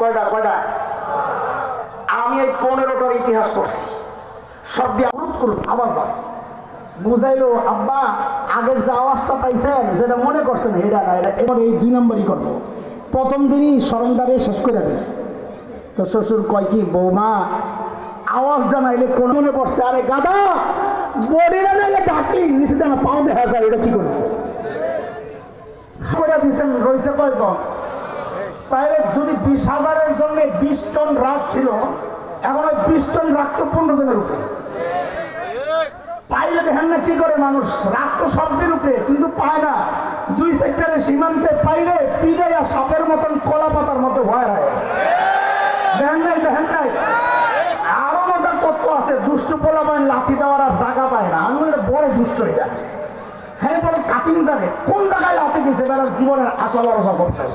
কয়টা কয়টা? আমি এই পনেরোটার ইতিহাস করছি সব দিয়ে অনুরোধ করুন, আবার বুঝাইলো, আব্বা, আগের যে আওয়াজটা পাইছেন, যেটা মনে করছেন, এটা না, এটা এবার এই দুই নম্বরই করব। প্রথম দিনই স্মরণটারে শেষ করে দিস। তো শ্বশুর কয় কি, বৌমা, আওয়াজ জানাইলে কোন মনে পড়ছে? আরে গাদা বডিরা নাইলে ডাকলি দেনা পাও দেখা যায়, এটা কি করব? করে দিচ্ছেন রয়েছে কয়জন? তাহলে যদি বিশ হাজারের জন্য বিশ টন রাগ ছিল, এখন ওই বিশ টন রাগ তো পনেরো জনের উপরে। পাইলে দেখেন না কি করে মানুষ রাগ তো সবটির উপরে, কিন্তু পায় না। দুই সেক্টরের সীমান্তে পাইলে পিড়াইয়া সাপের মতন কলা পাতার মতো ভয় হয়। দেখেন নাই দেখেন নাই? আরও মজার তত্ত্ব আছে, দুষ্ট পোলা পায় লাথি দেওয়ার আর জায়গা পায় না। আমি বড় দুষ্ট এটা। হ্যাঁ বলে কাটিং জানে। কোন জায়গায় লাথি দিছে বেড়ার জীবনের আশা ভরসা সব শেষ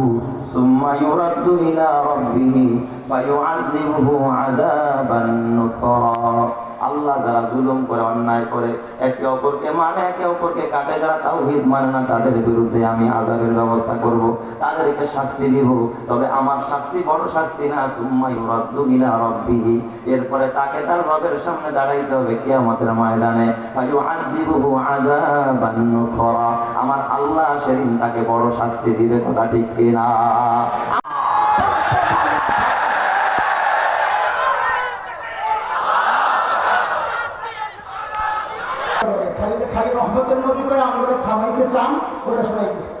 إلى ربه فيعذبه عذابا نكرا আল্লাহ যারা জুলুম করে অন্যায় করে একে অপরকে মানে একে অপরকে কাটে যারা তাওহীদ মানে না তাদের বিরুদ্ধে আমি আযাবের ব্যবস্থা করব তাদেরকে শাস্তি দিব তবে আমার শাস্তি বড় শাস্তি না সুম্মা ইউরাদ্দু ইলা রাব্বিহি এরপরে তাকে তার রবের সামনে দাঁড়াইতে হবে কিয়ামতের ময়দানে ফায়ুআযিবুহু আযাবান নুকরা আমার আল্লাহ সেদিন তাকে বড় শাস্তি দিবে কথা ঠিক কিনা খালি রহমতের নবী করে আমরা থামাইতে চান ওটা শোনাইতেছে